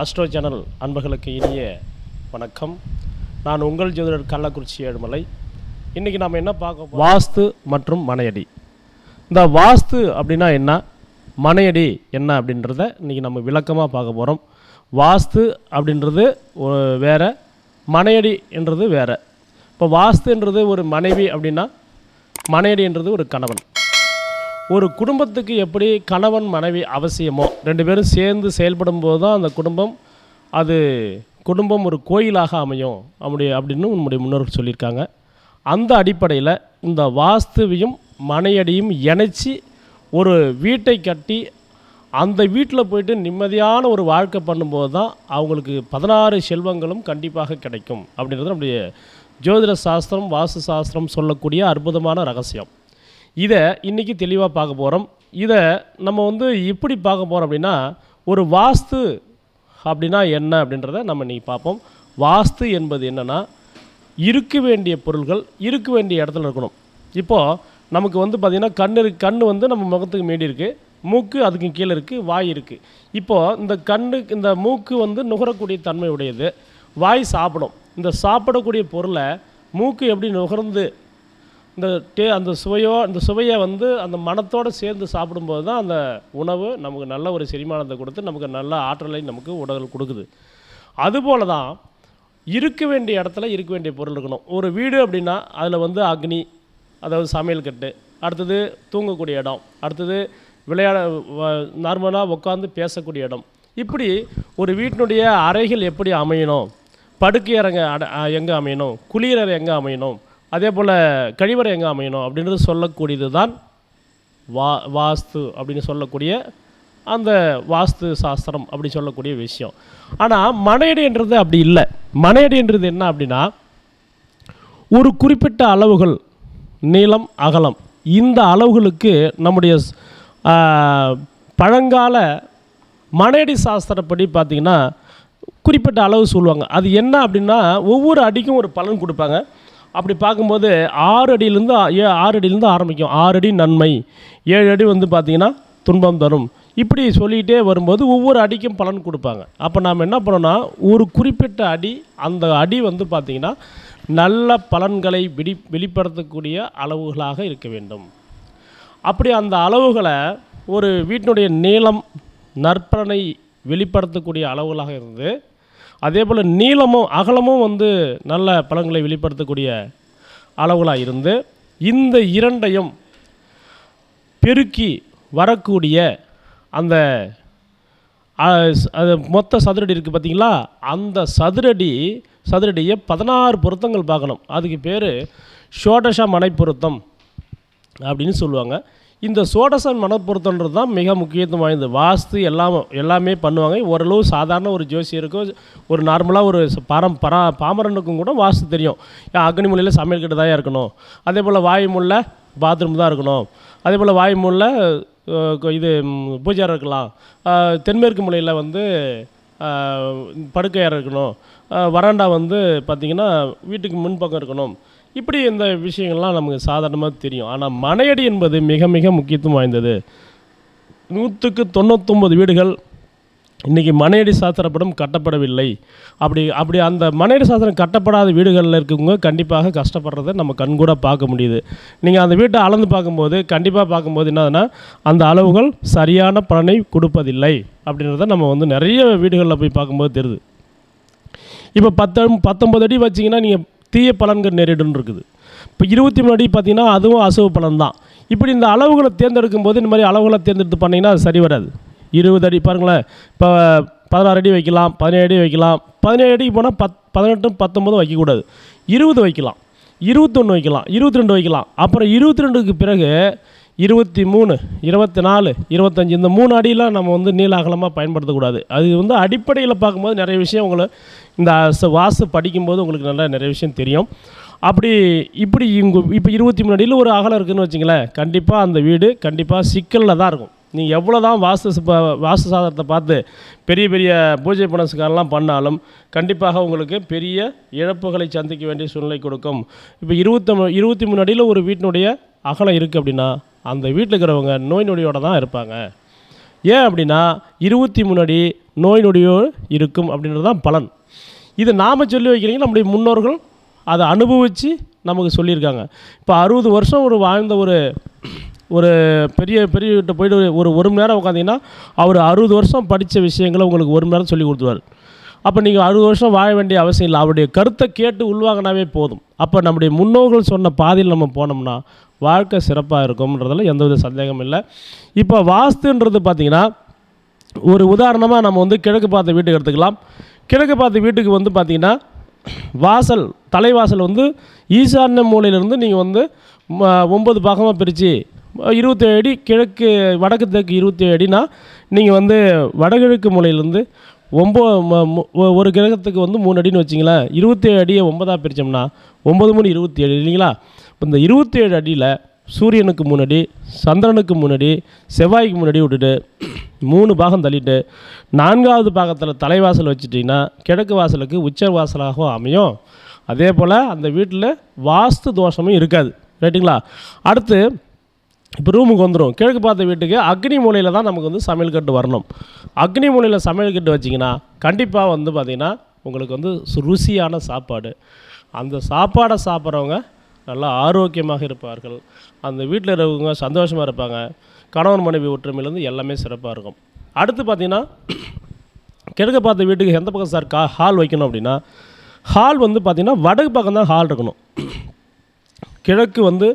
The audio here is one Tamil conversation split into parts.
அஸ்ட்ரோ சேனல் அன்பர்களுக்கு இனிய வணக்கம். நான் உங்கள் ஜோதிடர் கள்ளக்குறிச்சி ஏழுமலை. இன்றைக்கி நாம் என்ன பார்க்க வாஸ்து மற்றும் மனையடி. இந்த வாஸ்து அப்படின்னா என்ன? மனையடி என்ன அப்படின்றத இன்றைக்கி நம்ம விளக்கமாக பார்க்க போகிறோம் வாஸ்து அப்படின்றது வேறு வேற மனையடி என்றது வேறு. இப்போ வாஸ்துன்றது ஒரு மனைவி அப்படின்னா மனையடின்றது ஒரு கணவன். ஒரு குடும்பத்துக்கு எப்படி கணவன் மனைவி அவசியமோ ரெண்டு பேரும் சேர்ந்து செயல்படும் போது தான் அந்த குடும்பம் அது குடும்பம் ஒரு கோயிலாக அமையும். அப்படி அப்படின்னு நம்முடைய முன்னோர்கள் சொல்லியிருக்காங்க. அந்த அடிப்படையில் இந்த வாஸ்துவையும் மனையடியும் இணைச்சி ஒரு வீட்டை கட்டி அந்த வீட்டில் போயிட்டு நிம்மதியான ஒரு வாழ்க்கை பண்ணும்போது தான் அவங்களுக்கு பதினாறு செல்வங்களும் கண்டிப்பாக கிடைக்கும். அப்படின்றது நம்முடைய ஜோதிட சாஸ்திரம் வாஸ்து சாஸ்திரம் சொல்லக்கூடிய அற்புதமான ரகசியம். இதை இன்றைக்கி தெளிவாக பார்க்க போகிறோம் இதை நம்ம வந்து எப்படி பார்க்க போகிறோம் அப்படின்னா ஒரு வாஸ்து அப்படின்னா என்ன அப்படின்றத நம்ம இன்றைக்கி பார்ப்போம். வாஸ்து என்பது என்னென்னா இருக்க வேண்டிய பொருள்கள் இருக்க வேண்டிய இடத்துல இருக்கணும். இப்போது நமக்கு வந்து பார்த்திங்கன்னா கண் இருக்கு கண் வந்து நம்ம முகத்துக்கு மீடி இருக்குது மூக்கு அதுக்கு கீழே இருக்குது வாய் இருக்குது இப்போது இந்த கண்ணு இந்த மூக்கு வந்து நுகரக்கூடிய தன்மை உடையது. வாய் சாப்பிடும். இந்த சாப்பிடக்கூடிய பொருளை மூக்கு எப்படி நுகர்ந்து இந்த டே அந்த சுவையோ அந்த சுவையை வந்து அந்த மனத்தோடு சேர்ந்து சாப்பிடும்போது தான் அந்த உணவு நமக்கு நல்ல ஒரு செரிமானத்தை கொடுத்து நமக்கு நல்ல ஆற்றலை நமக்கு உடல் கொடுக்குது. அதுபோல தான் இருக்க வேண்டிய இடத்துல இருக்க வேண்டிய பொருள் இருக்கணும். ஒரு வீடு அப்படின்னா அதில் வந்து அக்னி அதாவது சமையல் கட்டு அடுத்தது தூங்கக்கூடிய இடம் அடுத்தது விளையாட நார்மலாக உட்காந்து பேசக்கூடிய இடம். இப்படி ஒரு வீட்டினுடைய அறைகள் எப்படி அமையணும்? படுக்கை அரங்க அட எங்கே அமையணும்? குளியலறை எங்கே அமையணும்? அதே போல் கழிவறை எங்கே அமையணும் அப்படின்றது சொல்லக்கூடியது தான் வா வாஸ்து அப்படின்னு சொல்லக்கூடிய அந்த வாஸ்து சாஸ்திரம் அப்படி சொல்லக்கூடிய விஷயம். ஆனால் மனையடின்றது அப்படி இல்லை. மனையடின்றது என்ன அப்படின்னா ஒரு குறிப்பிட்ட அளவுகள் நீளம் அகலம் இந்த அளவுகளுக்கு நம்முடைய பழங்கால மனையடி சாஸ்திரப்படி பார்த்திங்கன்னா குறிப்பிட்ட அளவு சொல்லுவாங்க. அது என்ன அப்படின்னா ஒவ்வொரு அடிக்கும் ஒரு பலன் கொடுப்பாங்க. அப்படி பார்க்கும்போது ஆறு அடியிலேருந்து ஏ ஆறு அடியிலேருந்து ஆரம்பிக்கும். ஆறு அடி நன்மை. ஏழு அடி வந்து பார்த்திங்கன்னா துன்பம் தரும். இப்படி சொல்லிகிட்டே வரும்போது ஒவ்வொரு அடிக்கும் பலன் கொடுப்பாங்க. அப்போ நாம் என்ன பண்ணோன்னா ஒரு குறிப்பிட்ட அடி அந்த அடி வந்து பார்த்திங்கன்னா நல்ல பலன்களை வெளி வெளிப்படுத்தக்கூடிய அளவுகளாக இருக்க வேண்டும். அப்படி அந்த அளவுகளை ஒரு வீட்டினுடைய நீளம் நற்பலனை வெளிப்படுத்தக்கூடிய அளவுகளாக இருந்து அதே போல் நீளமும் அகலமும் வந்து நல்ல பழங்களை வெளிப்படுத்தக்கூடிய அளவுகளாக இருந்து இந்த இரண்டையும் பெருக்கி வரக்கூடிய அந்த அது மொத்த சதுரடி இருக்குது பார்த்திங்களா? அந்த சதுரடி சதுரடியை பதினாறு பொருத்தங்கள் பார்க்கணும். அதுக்கு பேர் ஷோடஷா மனைப்பொருத்தம் அப்படின்னு சொல்லுவாங்க. இந்த சோடசன் மனப்பொருத்தன்றது தான் மிக முக்கியத்துவம் வாய்ந்தது. வாஸ்து எல்லாம் எல்லாமே பண்ணுவாங்க. ஓரளவு சாதாரண ஒரு ஜோசியருக்கும் ஒரு நார்மலாக ஒரு பரம் பரா பாமரனுக்கும் கூட வாஸ்து தெரியும். ஏன் அக்னி சமையல் கிட்ட தான் இருக்கணும். அதே போல் வாயு பாத்ரூம் தான் இருக்கணும். அதே போல் வாயு இது பூஜை இருக்கலாம். தென்மேற்கு மூலையில் வந்து படுக்கையாக படுக்கை இருக்கணும். வராண்டா வந்து பார்த்திங்கன்னா வீட்டுக்கு முன்பக்கம் இருக்கணும். இப்படி இந்த விஷயங்கள்லாம் நமக்கு சாதாரணமாக தெரியும். ஆனால் மனையடி என்பது மிக மிக முக்கியத்துவம் வாய்ந்தது. நூற்றுக்கு தொண்ணூத்தொம்பது வீடுகள் இன்றைக்கி மனையடி சாஸ்திரப்படம் கட்டப்படவில்லை. அப்படி அப்படி அந்த மனையடி சாஸ்திரம் கட்டப்படாத வீடுகளில் இருக்கவங்க கண்டிப்பாக கஷ்டப்படுறதை நம்ம கண்கூட பார்க்க முடியுது. நீங்கள் அந்த வீட்டை அளந்து பார்க்கும்போது கண்டிப்பாக பார்க்கும்போது என்னதுன்னா அந்த அளவுகள் சரியான பலனை கொடுப்பதில்லை அப்படின்றத நம்ம வந்து நிறைய வீடுகளில் போய் பார்க்கும்போது தெரியுது. இப்போ பத்து பத்தொம்பது அடி வச்சிங்கன்னா நீங்கள் தீய பலன்கள் நேரிடும் இருக்குது இப்போ இருபத்தி மூணு அடி பார்த்தீங்கன்னா அதுவும் அசுவ பலன் தான் இப்படி இந்த அளவுகளை தேர்ந்தெடுக்கும் போது இந்த மாதிரி அளவுகளை தேர்ந்தெடுத்து பண்ணிங்கன்னா அது சரி வராது. இருபது அடி பாருங்களேன். இப்போ பதினாறு அடி வைக்கலாம் பதினேழு அடி வைக்கலாம். பதினேழு அடிக்கு போனால் பத் பதினெட்டும் பத்தொம்பதும் வைக்கக்கூடாது. இருபது வைக்கலாம். இருபத்தொன்று வைக்கலாம். இருபத்தி ரெண்டு வைக்கலாம். அப்புறம் இருபத்தி ரெண்டுக்கு பிறகு இருபத்தி மூணு இருபத்தி நாலு இருபத்தஞ்சி இந்த மூணு அடியெலாம் நம்ம வந்து நீள அகலமாக பயன்படுத்தக்கூடாது. அது வந்து அடிப்படையில் பார்க்கும்போது நிறைய விஷயம் உங்களை இந்த வாசு வாஸ்து படிக்கும்போது உங்களுக்கு நல்லா நிறைய விஷயம் தெரியும். அப்படி இப்படி இங்கே இப்போ இருபத்தி மூணு அடியில் ஒரு அகலம் இருக்குதுன்னு வச்சிங்களேன் கண்டிப்பாக அந்த வீடு கண்டிப்பாக சிக்கலில் தான் இருக்கும். நீங்கள் எவ்வளோ தான் வாஸ்து வாஸ்து சாதனத்தை பார்த்து பெரிய பெரிய பூஜை பணசுக்காரெல்லாம் பண்ணாலும் கண்டிப்பாக உங்களுக்கு பெரிய இழப்புகளை சந்திக்க வேண்டிய சூழ்நிலை கொடுக்கும். இப்போ இருபத்தி இருபத்தி மூணு அடியில் ஒரு வீட்டினுடைய அகலம் இருக்குது அப்படின்னா அந்த வீட்டில் இருக்கிறவங்க நோய் நொடியோடு தான் இருப்பாங்க. ஏன் அப்படின்னா இருபத்தி மூணு அடி நோய் நொடியோ இருக்கும் அப்படின்றது தான் பலன். இது நாம் சொல்லி வைக்கிறீங்க நம்முடைய முன்னோர்கள் அதை அனுபவித்து நமக்கு சொல்லியிருக்காங்க. இப்போ அறுபது வருஷம் ஒரு வாழ்ந்த ஒரு ஒரு பெரிய பெரியகிட்ட போயிட்டு ஒரு ஒரு மணி நேரம் உட்காந்தீங்கன்னா அவர் அறுபது வருஷம் படித்த விஷயங்களை உங்களுக்கு ஒரு மணி நேரம் சொல்லி கொடுத்துருவார். அப்போ நீங்கள் அறுபது வருஷம் வாழ வேண்டிய அவசியம் இல்லை. அவருடைய கருத்தை கேட்டு உள்வாங்கினாவே போதும். அப்போ நம்முடைய முன்னோர்கள் சொன்ன பாதையில் நம்ம போனோம்னா வாழ்க்கை சிறப்பாக இருக்கும்ன்றதுல எந்தவித சந்தேகமும் இல்லை. இப்போ வாஸ்துன்றது பார்த்திங்கன்னா ஒரு உதாரணமாக நம்ம வந்து கிழக்கு பார்த்த வீட்டுக்கு எடுத்துக்கலாம். கிழக்கு பார்த்த வீட்டுக்கு வந்து பார்த்திங்கன்னா வாசல் தலைவாசல் வந்து ஈசான்ய மூலையிலேருந்து நீங்கள் வந்து ம- ஒன்பது பாகமாக பிரித்து இருபத்தேழு அடி கிழக்கு வடக்கு தெற்கு இருபத்தேழு அடினா நீங்கள் வந்து வடகிழக்கு மூலையிலேருந்து ஒம்போ ஒரு கிரகத்துக்கு வந்து மூணு அடின்னு வச்சிங்களேன். இருபத்தேழு அடியை ஒன்பதாக பிரித்தோம்னா ஒம்பது மூணு இருபத்தி ஏழு இல்லைங்களா? இப்போ இந்த இருபத்தேழு அடியில் சூரியனுக்கு முன்னாடி சந்திரனுக்கு முன்னாடி செவ்வாய்க்கு முன்னாடி விட்டுட்டு மூணு பாகம் தள்ளிட்டு நான்காவது பாகத்தில் தலைவாசல் வச்சுட்டிங்கன்னா கிழக்கு வாசலுக்கு உச்ச வாசலாகவும் அமையும். அதே போல் அந்த வீட்டில் வாஸ்து தோஷமும் இருக்காது. ரைட்டுங்களா அடுத்து இப்போ ரூமுக்கு வந்துடும் கிழக்கு பார்த்த வீட்டுக்கு அக்னி மூலையில் தான் நமக்கு வந்து சமையல் கட்டு வரணும். அக்னி மூலையில் சமையல் கட்டு வச்சிங்கன்னா கண்டிப்பாக வந்து பார்த்திங்கன்னா உங்களுக்கு வந்து சு- ருசியான சாப்பாடு. அந்த சாப்பாடை சாப்பிட்றவங்க நல்லா ஆரோக்கியமாக இருப்பார்கள். அந்த வீட்டில் இருக்கிறவங்க சந்தோஷமாக இருப்பாங்க. கணவன் மனைவி ஒற்றுமையிலேருந்து எல்லாமே சிறப்பாக இருக்கும். அடுத்து பார்த்திங்கன்னா கிழக்கு பார்த்த வீட்டுக்கு எந்த பக்கம் சார் கா ஹால் வைக்கணும் அப்படின்னா ஹால் வந்து பார்த்திங்கன்னா வடக்கு பக்கம் தான் ஹால் இருக்கணும். கிழக்கு வந்து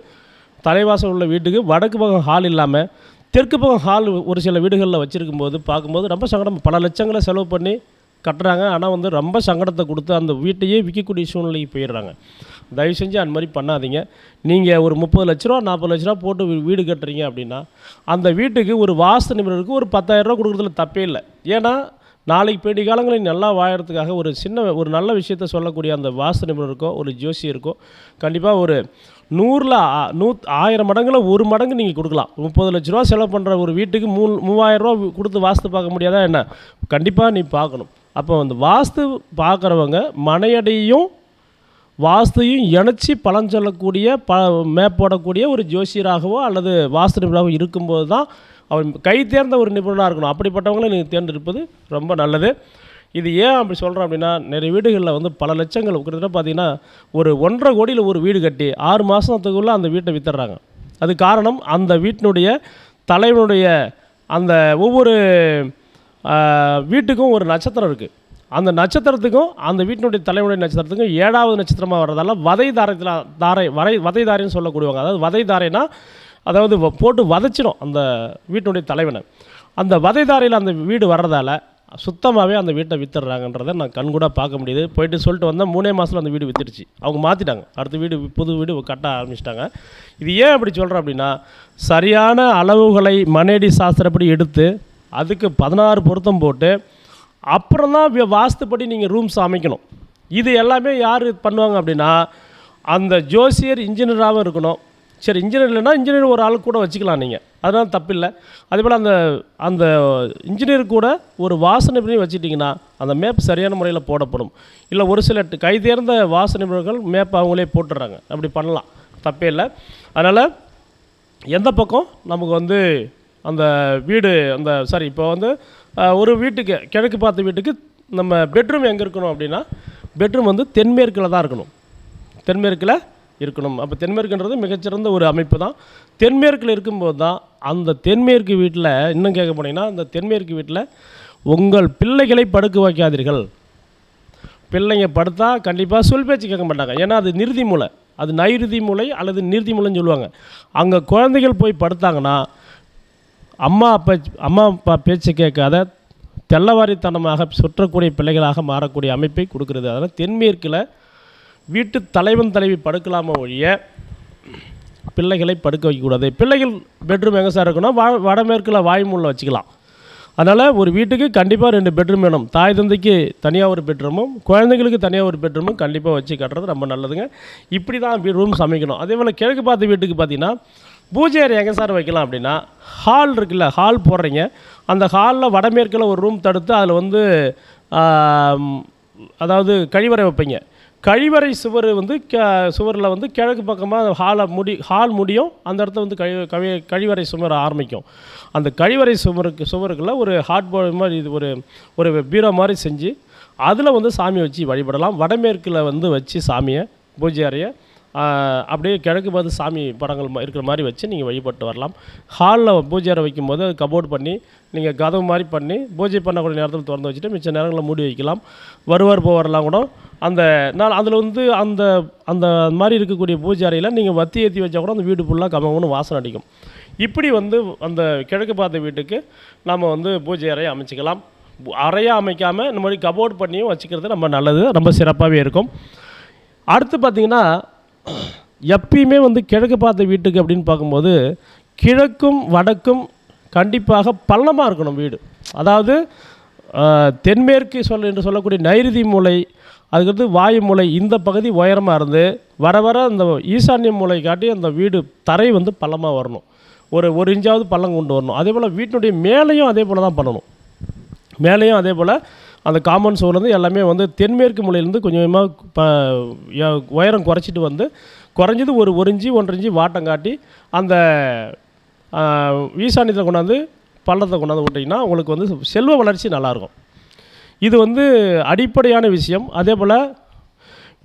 தலைவாசல் உள்ள வீட்டுக்கு வடக்கு பக்கம் ஹால் இல்லாமல் தெற்கு பக்கம் ஹால் ஒரு சில வீடுகளில் வச்சுருக்கும் போது பார்க்கும்போது ரொம்ப சங்கடம் பல லட்சங்களை செலவு பண்ணி கட்டுறாங்க. ஆனால் வந்து ரொம்ப சங்கடத்தை கொடுத்து அந்த வீட்டையே விற்கக்கூடிய சூழ்நிலைக்கு போயிடுறாங்க. தயவு செஞ்சு அந்த மாதிரி பண்ணாதீங்க. நீங்கள் ஒரு முப்பது லட்ச ரூபா நாற்பது லட்ச ரூபா போட்டு வீடு கட்டுறீங்க அப்படின்னா அந்த வீட்டுக்கு ஒரு வாஸ்து நிபுணருக்கு ஒரு பத்தாயிரம் ரூபா கொடுக்குறதுல தப்பே இல்லை. ஏன்னா நாளைக்கு பேடி காலங்களில் நல்லா வாழறதுக்காக ஒரு சின்ன ஒரு நல்ல விஷயத்த சொல்லக்கூடிய அந்த வாஸ்து நிபுணருக்கோ ஒரு ஜோசியருக்கோ கண்டிப்பாக ஒரு நூறில் நூ ஆயிரம் மடங்குல ஒரு மடங்கு நீங்கள் கொடுக்கலாம். முப்பது லட்ச ரூபா செலவு பண்ணுற ஒரு வீட்டுக்கு மூ மூவாயிரம் ரூபா கொடுத்து வாஸ்து பார்க்க முடியாதா என்ன? கண்டிப்பாக நீ பார்க்கணும். அப்போ அந்த வாஸ்து பார்க்குறவங்க மனையடையும் வாஸ்துவையும் இணைச்சி பலன் சொல்லக்கூடிய ப மேப்போடக்கூடிய ஒரு ஜோசியராகவோ அல்லது வாஸ்து நிபுணராகவோ இருக்கும்போது தான் அவர் கை தேர்ந்த ஒரு நிபுணராக இருக்கணும். அப்படிப்பட்டவங்களை நீங்கள் தேர்ந்தெடுப்பது ரொம்ப நல்லது. இது ஏன் அப்படி சொல்கிறோம் அப்படின்னா நிறைய வீடுகளில் வந்து பல லட்சங்கள் கிட்டத்தட்ட பார்த்தீங்கன்னா ஒரு ஒன்றரை கோடியில் ஒரு வீடு கட்டி ஆறு மாதத்துக்குள்ளே அந்த வீட்டை விற்றுறாங்க அது காரணம் அந்த வீட்டினுடைய தலைவனுடைய அந்த ஒவ்வொரு வீட்டுக்கும் ஒரு நட்சத்திரம் இருக்குது அந்த நட்சத்திரத்துக்கும் அந்த வீட்டினுடைய தலைவனுடைய நட்சத்திரத்துக்கும் ஏழாவது நட்சத்திரமாக வர்றதால வதை தாரத்தில் தாரை வரை வதை தாரைன்னு சொல்லக்கூடியவங்க. அதாவது வதை தாரைனா அதாவது வ- போட்டு வதைச்சிடும் அந்த வீட்டினுடைய தலைவனை. அந்த வதை தாரையில் அந்த வீடு வர்றதால சுத்தமாகவே அந்த வீட்டை வித்துடுறாங்கன்றதை நான் கண்கூட பார்க்க முடியுது. போயிட்டு சொல்லிட்டு வந்தால் மூணே மாதத்தில் அந்த வீடு வித்துடுச்சு. அவங்க மாற்றிட்டாங்க அடுத்த வீடு புது வீடு கட்ட ஆரம்பிச்சிட்டாங்க. இது ஏன் அப்படி சொல்கிறேன் அப்படின்னா சரியான அளவுகளை மனேடி சாஸ்திரப்படி எடுத்து அதுக்கு பதினாறு பொருத்தம் போட்டு அப்புறம் தான் வாஸ்துப்படி நீங்கள் ரூம்ஸ் அமைக்கணும். இது எல்லாமே யார் பண்ணுவாங்க அப்படின்னா அந்த ஜோசியர் இன்ஜினியராகவும் இருக்கணும். சரி இன்ஜினியர் இல்லைன்னா இன்ஜினியர் ஒரு ஆள் கூட வச்சுக்கலாம் நீங்கள் அதனால் தப்பில்லை. அதே போல் அந்த அந்த இன்ஜினியர் கூட ஒரு வாசனை பண்ணி வச்சுட்டிங்கன்னா அந்த மேப் சரியான முறையில் போடப்படும். இல்லை ஒரு சில கைதேர்ந்த வாசனை நிபுணர்கள் மேப் அவங்களே போட்டுடுறாங்க. அப்படி பண்ணலாம். தப்பே இல்லை. அதனால் எந்த பக்கம் நமக்கு வந்து அந்த வீடு அந்த சாரி இப்போ வந்து ஒரு வீட்டுக்கு கிழக்கு பார்த்த வீட்டுக்கு நம்ம பெட்ரூம் எங்கே இருக்கணும் அப்படின்னா பெட்ரூம் வந்து தென்மேற்கில் தான் இருக்கணும். தென்மேற்கில் இருக்கணும். அப்போ தென்மேற்குன்றது மிகச்சிறந்த ஒரு அமைப்பு தான். தென்மேற்கில் இருக்கும்போது தான் அந்த தென்மேற்கு வீட்டில் இன்னும் கேட்க போனீங்கன்னா அந்த தென்மேற்கு வீட்டில் உங்கள் பிள்ளைகளை படுக்க வைக்காதீர்கள். பிள்ளைங்க படுத்தா கண்டிப்பாக சொல் பேச்சு கேட்க மாட்டாங்க. ஏன்னா அது நிறுதி மூலை அது நைருதி மூலை அல்லது நிறுதி மூலைன்னு சொல்லுவாங்க. அங்கே குழந்தைகள் போய் படுத்தாங்கன்னா அம்மா அப்பா அம்மா அப்பா பேச்சு கேட்காத தெல்லவாரித்தனமாக சுற்றக்கூடிய பிள்ளைகளாக மாறக்கூடிய அமைப்பை கொடுக்கறது. அதனால் தென்மேற்கில் வீட்டு தலைவன் தலைவி படுக்கலாமோ ஒழிய பிள்ளைகளை படுக்க வைக்கக்கூடாது. பிள்ளைகள் பெட்ரூம் எங்கே சார் இருக்குன்னா வா வடமேற்கில் வாய்மூலில் வச்சுக்கலாம். அதனால் ஒரு வீட்டுக்கு கண்டிப்பாக ரெண்டு பெட்ரூம் வேணும். தாய் தந்தைக்கு தனியாக ஒரு பெட்ரூமும் குழந்தைங்களுக்கு தனியாக ஒரு பெட்ரூமும் கண்டிப்பாக வச்சு கட்டுறது ரொம்ப நல்லதுங்க. இப்படி தான் ரூம் சமைக்கணும். அதே போல் கிழக்கு பார்த்த வீட்டுக்கு பார்த்தீங்கன்னா பூஜை அறை எங்கே சார் வைக்கலாம் அப்படின்னா ஹால் இருக்குல்ல ஹால் போடுறீங்க. அந்த ஹாலில் வடமேற்கில் ஒரு ரூம் தடுத்து அதில் வந்து அதாவது கழிவறை வைப்பீங்க. கழிவறை சுவர் வந்து க சுவரில் வந்து கிழக்கு பக்கமாக ஹாலை முடி ஹால் முடியும். அந்த இடத்த வந்து கழி கழி கழிவறை சுவர் ஆரம்பிக்கும். அந்த கழிவறை சுவருக்கு சுவருக்குள்ள ஒரு ஹாட் போர்டு மாதிரி இது ஒரு ஒரு பீரோ மாதிரி செஞ்சு அதில் வந்து சாமி வச்சு வழிபடலாம். வடமேற்கில் வந்து வச்சு சாமியை பூஜை அறையை அப்படியே கிழக்கு பார்த்து சாமி படங்கள் இருக்கிற மாதிரி வச்சு நீங்கள் வழிபட்டு வரலாம். ஹாலில் பூஜை அறை வைக்கும்போது அது கபோர்ட் பண்ணி நீங்கள் கதவு மாதிரி பண்ணி பூஜை பண்ணக்கூடிய நேரத்தில் திறந்து வச்சுட்டு மிச்ச நேரங்களில் மூடி வைக்கலாம். வருவார் போவார்லாம் கூட அந்த நான் அதில் வந்து அந்த அந்த மாதிரி இருக்கக்கூடிய பூஜை அறையில் நீங்கள் வத்தி ஏற்றி வச்சா கூட அந்த வீடு ஃபுல்லாக கமகம்னு வாசனை அடிக்கும். இப்படி வந்து அந்த கிழக்கு பார்த்த வீட்டுக்கு நம்ம வந்து பூஜை அறையை அமைச்சிக்கலாம். அறையாக அமைக்காமல் இந்த மாதிரி கபோர்ட் பண்ணியும் வச்சுக்கிறது ரொம்ப நல்லது ரொம்ப சிறப்பாகவே இருக்கும். அடுத்து பார்த்தீங்கன்னா எப்பயுமே வந்து கிழக்கு பார்த்த வீட்டுக்கு அப்படின்னு பார்க்கும்போது கிழக்கும் வடக்கும் கண்டிப்பாக பள்ளமாக இருக்கணும் வீடு. அதாவது தென்மேற்கு சொல் என்று சொல்லக்கூடிய நைருதி மூலை அதுக்கடுத்து வாயு மூலை இந்த பகுதி உயரமாக இருந்து வர வர அந்த ஈசான்ய மூலை காட்டி அந்த வீடு தரை வந்து பள்ளமாக வரணும். ஒரு ஒரு இன்ச்சாவது பள்ளம் கொண்டு வரணும். அதே போல் வீட்டினுடைய மேலேயும் அதே போல் தான் பண்ணணும். மேலேயும் அதே போல் அந்த காமன் சோர்லேருந்து எல்லாமே வந்து தென்மேற்கு மூலையிலேருந்து கொஞ்சம் கொஞ்சமாக உயரம் குறைச்சிட்டு வந்து குறைஞ்சது ஒரு ஒரு இஞ்சி ஒன்றரை இஞ்சி வாட்டம் காட்டி அந்த ஈசானியத்தில் கொண்டாந்து பள்ளத்தை கொண்டாந்து விட்டிங்கன்னா உங்களுக்கு வந்து செல்வ வளர்ச்சி நல்லாயிருக்கும். இது வந்து அடிப்படையான விஷயம். அதே போல்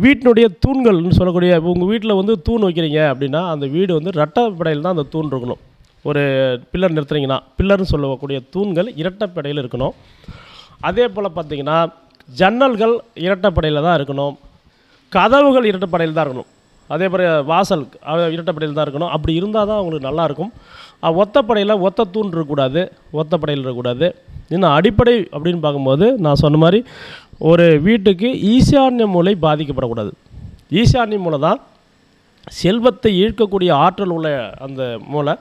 வீட்டினுடைய தூண்கள்னு சொல்லக்கூடிய உங்கள் வீட்டில் வந்து தூண் வைக்கிறீங்க அப்படின்னா அந்த வீடு வந்து ரெட்டப்படையில் தான் அந்த தூண் இருக்கணும். ஒரு பில்லர் நிறுத்துறீங்கன்னா பில்லர்னு சொல்லக்கூடிய தூண்கள் இரட்டைப்படையில் இருக்கணும். அதே போல் பார்த்தீங்கன்னா ஜன்னல்கள் இரட்டைப்படையில் தான் இருக்கணும். கதவுகள் இரட்டைப்படையில் தான் இருக்கணும். அதே போல் வாசல் இரட்டைப்படையில் தான் இருக்கணும். அப்படி இருந்தால் தான் அவங்களுக்கு நல்லாயிருக்கும் ஒத்தப்படையில் ஒத்த தூண் இருக்கக்கூடாது. ஒத்தப்படையில் இருக்கக்கூடாது. இன்னும் அடிப்படை அப்படின்னு பார்க்கும்போது நான் சொன்ன மாதிரி ஒரு வீட்டுக்கு ஈசான்ய மூலை பாதிக்கப்படக்கூடாது. ஈசான்ய மூலை தான் செல்வத்தை ஈர்க்கக்கூடிய ஆற்றல் உள்ள அந்த மூலை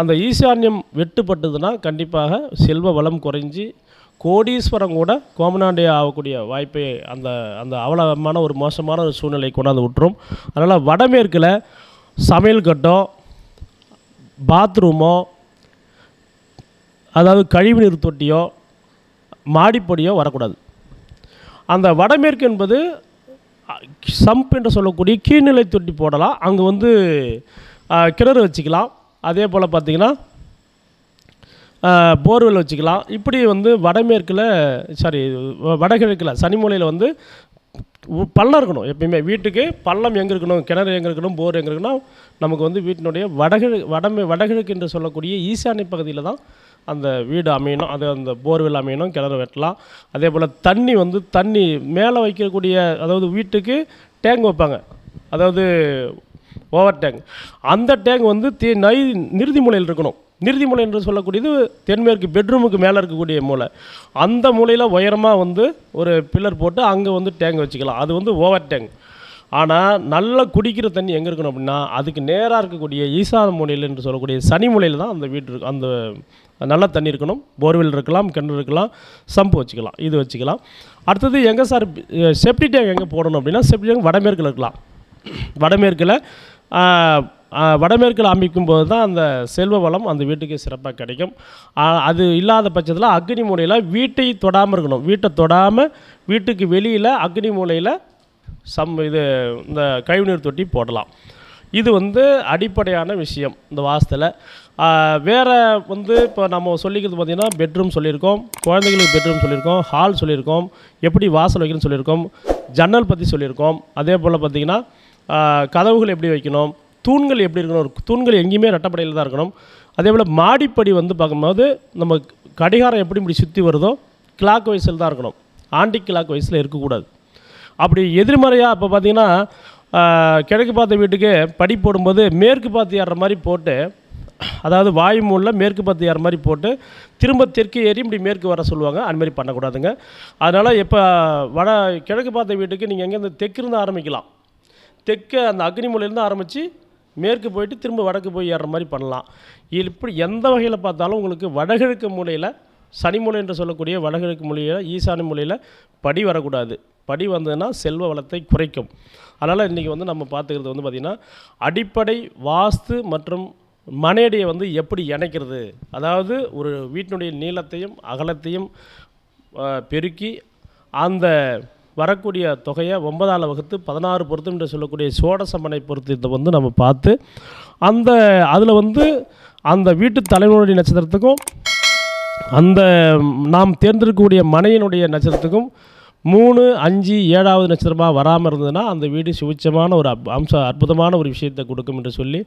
அந்த ஈசான்யம் வெட்டுப்பட்டதுன்னா கண்டிப்பாக செல்வ வளம் குறைஞ்சி கோடீஸ்வரம் கூட கோமநாண்டே ஆகக்கூடிய வாய்ப்பை அந்த அந்த அவலமான ஒரு மோசமான ஒரு சூழ்நிலை கொண்டாந்து விட்டுரும். அதனால் வடமேற்கில் சமையல் கட்டம் பாத்ரூமோ அதாவது கழிவுநீர் தொட்டியோ மாடிப்பொடியோ வரக்கூடாது. அந்த வடமேற்கு என்பது சம்ப் என்று சொல்லக்கூடிய கீழ்நிலை தொட்டி போடலாம். அங்கே வந்து கிணறு வச்சுக்கலாம். அதே போல் பார்த்திங்கன்னா போர்வெல் வச்சுக்கலாம். இப்படி வந்து வடமேற்கில் சாரி வடகிழக்கில் சனிமூலையில் வந்து பள்ளம் இருக்கணும் எப்பயுமே. வீட்டுக்கு பள்ளம் எங்கே இருக்கணும் கிணறு எங்கே இருக்கணும் போர் எங்கே இருக்கணும் நமக்கு வந்து வீட்டினுடைய வடகிழ வடமே வடகிழக்கு என்று சொல்லக்கூடிய ஈசானி பகுதியில் தான் அந்த வீடு அமையணும். அது அந்த போர்வெல் அமையணும் கிணறு வெட்டலாம். அதே போல் தண்ணி வந்து தண்ணி மேலே வைக்கக்கூடிய அதாவது வீட்டுக்கு டேங்க் வைப்பாங்க. அதாவது ஓவர் டேங்க். அந்த டேங்க் வந்து தீ நை நிறுதி மூலையில் இருக்கணும். நிறுதி மூலை என்று சொல்லக்கூடியது தென்மேற்கு பெட்ரூமுக்கு மேலே இருக்கக்கூடிய மூலை. அந்த மூலையில் உயரமாக வந்து ஒரு பில்லர் போட்டு அங்கே வந்து டேங்க் வச்சுக்கலாம். அது வந்து ஓவர் டேங்க் ஆனால் நல்லா குடிக்கிற தண்ணி எங்கே இருக்கணும் அப்படின்னா அதுக்கு நேராக இருக்கக்கூடிய ஈசான மூலையில் என்று சொல்லக்கூடிய சனி மூலையில் தான் அந்த வீடு இருக்கு அந்த நல்ல தண்ணி இருக்கணும். போர்வெல் இருக்கலாம் கிணறு இருக்கலாம் சம்பு வச்சுக்கலாம் இது வச்சுக்கலாம். அடுத்தது எங்கே சார் செப்டி டேங்க் எங்கே போடணும் அப்படின்னா செப்டி டேங்க் வடமேற்கில் இருக்கலாம். வடமேற்கில் வடமேற்கில் அமைக்கும் போது தான் அந்த செல்வ வளம் அந்த வீட்டுக்கு சிறப்பாக கிடைக்கும். அது இல்லாத பட்சத்தில் அக்னி மூலையில் வீட்டை தொடாமல் இருக்கணும். வீட்டை தொடாமல் வீட்டுக்கு வெளியில் அக்னி மூலையில் சம் இது இந்த கழிவுநீர் தொட்டி போடலாம். இது வந்து அடிப்படையான விஷயம் இந்த வாசத்தில். வேறு வந்து இப்போ நம்ம சொல்லிக்கிறது பார்த்திங்கன்னா பெட்ரூம் சொல்லியிருக்கோம் குழந்தைகளுக்கு பெட்ரூம் சொல்லியிருக்கோம் ஹால் சொல்லியிருக்கோம் எப்படி வாசல் வைக்கணும்னு சொல்லியிருக்கோம் ஜன்னல் பற்றி சொல்லியிருக்கோம். அதே போல் பார்த்திங்கன்னா கதவுகள் எப்படி வைக்கணும் தூண்கள் எப்படி இருக்கணும்? தூண்கள் எங்கேயுமே ரெட்டப்படையில் தான் இருக்கணும். அதே போல் மாடிப்படி வந்து பார்க்கும்போது நம்ம கடிகாரம் எப்படி இப்படி சுற்றி வருதோ கிளாக் வைஸில் தான் இருக்கணும். ஆண்டி கிளாக் வைஸில் இருக்கக்கூடாது. அப்படி எதிர்மறையாக இப்போ பார்த்தீங்கன்னா கிழக்கு பார்த்த வீட்டுக்கு படி போடும்போது மேற்கு பார்த்து ஏறுற மாதிரி போட்டு அதாவது வாயு மூலில் மேற்கு பார்த்து ஏற மாதிரி போட்டு திரும்ப தெற்கு ஏறி இப்படி மேற்கு வர சொல்லுவாங்க. அந்த மாதிரி பண்ணக்கூடாதுங்க. அதனால் இப்போ வட கிழக்கு பார்த்த வீட்டுக்கு நீங்கள் எங்கேருந்து தெற்கிருந்து ஆரம்பிக்கலாம். தெற்க அந்த அக்னி மூலையிலேருந்து ஆரம்பித்து மேற்கு போயிட்டு திரும்ப வடக்கு போய் ஏறுற மாதிரி பண்ணலாம். இது இப்படி எந்த வகையில் பார்த்தாலும் உங்களுக்கு வடகிழக்கு மூலையில் சனிமூலை என்று சொல்லக்கூடிய வடகிழக்கு மூலையில் ஈசானி மூலையில் படி வரக்கூடாது. படி வந்ததுன்னா செல்வ வளத்தை குறைக்கும். அதனால் இன்றைக்கி வந்து நம்ம பார்த்துக்கிறது வந்து பார்த்திங்கன்னா அடிப்படை வாஸ்து மற்றும் மனையடியை வந்து எப்படி இணைக்கிறது? அதாவது ஒரு வீட்டினுடைய நீளத்தையும் அகலத்தையும் பெருக்கி அந்த வரக்கூடிய தொகையை ஒன்பதால் வகுத்து பதினாறு பொருத்தம் என்று சொல்லக்கூடிய சோடசமனை பொருத்தத்தை வந்து நம்ம பார்த்து அந்த அதில் வந்து அந்த வீட்டு தலைவனுடைய நட்சத்திரத்துக்கும் அந்த நாம் தேர்ந்தெடுக்கக்கூடிய மனையினுடைய நட்சத்திரத்துக்கும் மூணு அஞ்சு ஏழாவது நட்சத்திரமாக வராமல் இருந்ததுன்னா அந்த வீடு சுவிச்சமான ஒரு அப்- அம்ச அற்புதமான ஒரு விஷயத்தை கொடுக்கும் என்று சொல்லி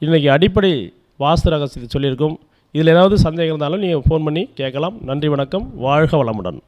இன்றைக்கி அடிப்படை வாஸ்து ரகசியத்தை சொல்லியிருக்கோம். இதில் ஏதாவது சந்தேகம் இருந்தாலும் நீங்கள் ஃபோன் பண்ணி கேட்கலாம். நன்றி வணக்கம். வாழ்க வளமுடன்.